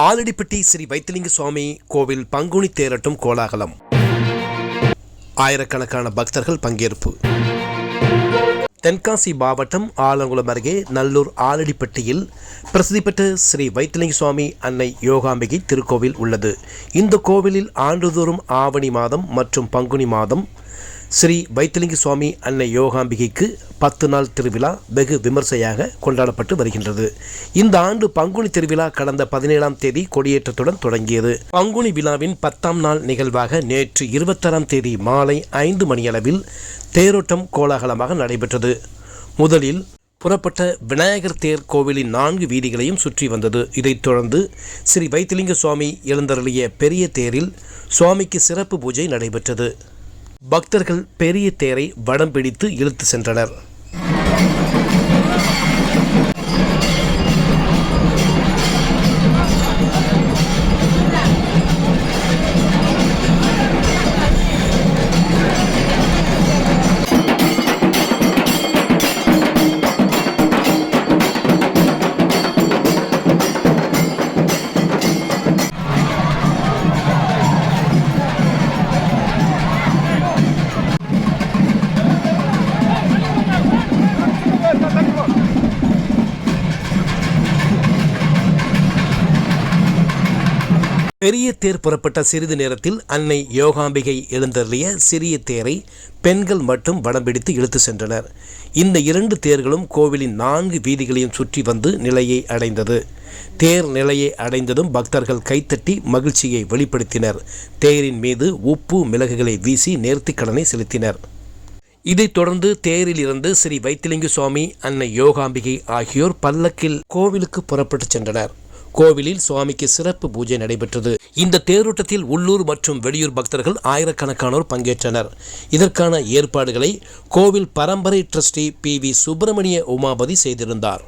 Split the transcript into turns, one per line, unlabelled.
ஆலடிப்பட்டி ஸ்ரீ வைத்திலிங்க சுவாமி கோவில் பங்குனி தேரட்டும் கோலாகலம். ஆயிரக்கணக்கான பக்தர்கள் பங்கேற்பு. தென்காசி மாவட்டம் ஆலங்குளம் அருகே நல்லூர் ஆலடிப்பட்டியில் பிரசித்தி பெற்ற ஸ்ரீ வைத்திலிங்க சுவாமி அன்னை யோகாம்பிகை திருக்கோவில் உள்ளது. இந்த கோவிலில் ஆண்டுதோறும் ஆவணி மாதம் மற்றும் பங்குனி மாதம் ஸ்ரீ வைத்திலிங்க சுவாமி அன்னை யோகாம்பிகைக்கு பத்து நாள் திருவிழா வெகு விமர்சையாக கொண்டாடப்பட்டு வருகின்றது. இந்த ஆண்டு பங்குனி திருவிழா கடந்த பதினேழாம் தேதி கொடியேற்றத்துடன் தொடங்கியது. பங்குனி விழாவின் பத்தாம் நாள் நிகழ்வாக நேற்று இருபத்தாறாம் தேதி மாலை ஐந்து மணியளவில் தேரோட்டம் கோலாகலமாக நடைபெற்றது. முதலில் புறப்பட்ட விநாயகர் தேர் கோவிலின் நான்கு வீதிகளையும் சுற்றி வந்தது. இதைத் தொடர்ந்து ஸ்ரீ வைத்திலிங்க சுவாமி எழுந்தருளிய பெரிய தேரில் சுவாமிக்கு சிறப்பு பூஜை நடைபெற்றது. பக்தர்கள் பெரிய தேரை வடம் பிடித்து இழுத்து சென்றனர். பெரிய தேர் புறப்பட்ட சிறிது நேரத்தில் அன்னை யோகாம்பிகை எழுந்தருளிய சிறிய தேரை பெண்கள் மட்டும் வடம் பிடித்து இழுத்து சென்றனர். இந்த இரண்டு தேர்களும் கோவிலின் நான்கு வீதிகளையும் சுற்றி வந்து நிலையை அடைந்தது. தேர் நிலையை அடைந்ததும் பக்தர்கள் கைத்தட்டி மகிழ்ச்சியை வெளிப்படுத்தினர். தேரின் மீது உப்பு மிளகுகளை வீசி நேர்த்திக் கடனை செலுத்தினர். இதைத் தொடர்ந்து தேரில் இருந்து ஸ்ரீ வைத்திலிங்க சுவாமி அன்னை யோகாம்பிகை ஆகியோர் பல்லக்கில் கோவிலுக்கு புறப்பட்டுச் சென்றனர். கோவிலில் சுவாமிக்கு சிறப்பு பூஜை நடைபெற்றது. இந்த தேரோட்டத்தில் உள்ளூர் மற்றும் வெளியூர் பக்தர்கள் ஆயிரக்கணக்கானோர் பங்கேற்றனர். இதற்கான ஏற்பாடுகளை கோவில் பரம்பரை trustee P V Subramania Umapathi செய்திருந்தார்.